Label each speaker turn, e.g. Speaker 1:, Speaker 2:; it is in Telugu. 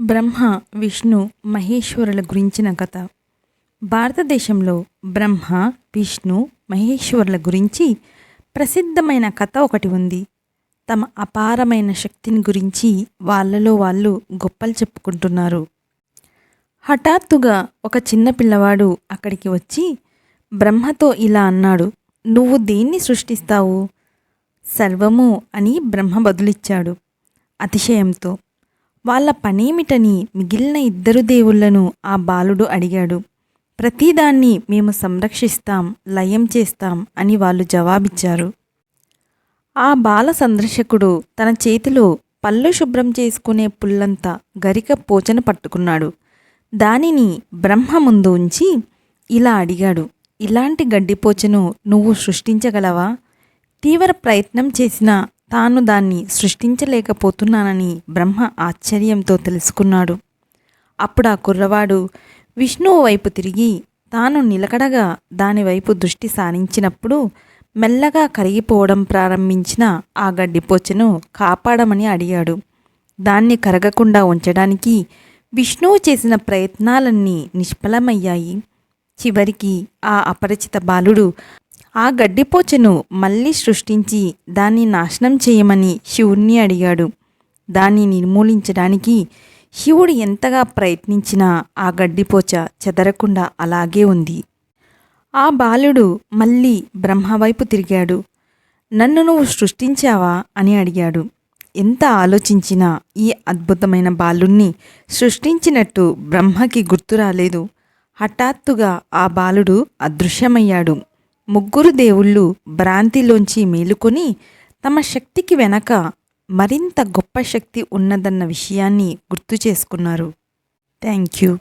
Speaker 1: బ్రహ్మ విష్ణు మహేశ్వరుల గురించిన కథ. భారతదేశంలో బ్రహ్మ విష్ణు మహేశ్వరుల గురించి ప్రసిద్ధమైన కథ ఒకటి ఉంది. తమ అపారమైన శక్తిని గురించి వాళ్ళలో వాళ్ళు గొప్పలు చెప్పుకుంటున్నారు. హఠాత్తుగా ఒక చిన్న పిల్లవాడు అక్కడికి వచ్చి బ్రహ్మతో ఇలా అన్నాడు నువ్వు దేన్ని సృష్టిస్తావు? సర్వము అని బ్రహ్మ బదులిచ్చాడు అతిశయంతో. వాళ్ళ పనేమిటని మిగిలిన ఇద్దరు దేవుళ్ళను ఆ బాలుడు అడిగాడు. ప్రతిదాన్ని మేము సంరక్షిస్తాం లయం చేస్తాం అని వాళ్ళు జవాబిచ్చారు. ఆ బాల సందర్శకుడు తన చేతిలో పళ్ళు శుభ్రం చేసుకునే పుల్లంత గరిక పోచన పట్టుకున్నాడు. దానిని బ్రహ్మ ముందు ఉంచి ఇలా అడిగాడు ఇలాంటి గడ్డిపోచను నువ్వు సృష్టించగలవా? తీవ్ర ప్రయత్నం చేసినా తాను దాన్ని సృష్టించలేకపోతున్నానని బ్రహ్మ ఆశ్చర్యంతో తెలుసుకున్నాడు. అప్పుడు ఆ కుర్రవాడు విష్ణువు వైపు తిరిగి తాను నిలకడగా దానివైపు దృష్టి సారించినప్పుడు మెల్లగా కరిగిపోవడం ప్రారంభించిన ఆ గడ్డిపోచను కాపాడమని అడిగాడు. దాన్ని కరగకుండా ఉంచడానికి విష్ణువు చేసిన ప్రయత్నాలన్నీ నిష్ఫలమయ్యాయి. చివరికి ఆ అపరిచిత బాలుడు ఆ గడ్డిపోచను మళ్ళీ సృష్టించి దాన్ని నాశనం చేయమని శివుణ్ణి అడిగాడు. దాన్ని నిర్మూలించడానికి శివుడు ఎంతగా ప్రయత్నించినా ఆ గడ్డిపోచ చెదరకుండా అలాగే ఉంది. ఆ బాలుడు మళ్ళీ బ్రహ్మవైపు తిరిగాడు. నన్ను నువ్వు సృష్టించావా అని అడిగాడు. ఎంత ఆలోచించినా ఈ అద్భుతమైన బాలుణ్ణి సృష్టించినట్టు బ్రహ్మకి గుర్తు రాలేదు. హఠాత్తుగా ఆ బాలుడు అదృశ్యమయ్యాడు. ముగ్గురు దేవుళ్ళు భ్రాంతిలోంచి మేలుకొని తమ శక్తికి వెనక మరింత గొప్ప శక్తి ఉన్నదన్న విషయాన్ని గుర్తు చేసుకున్నారు. Thank you.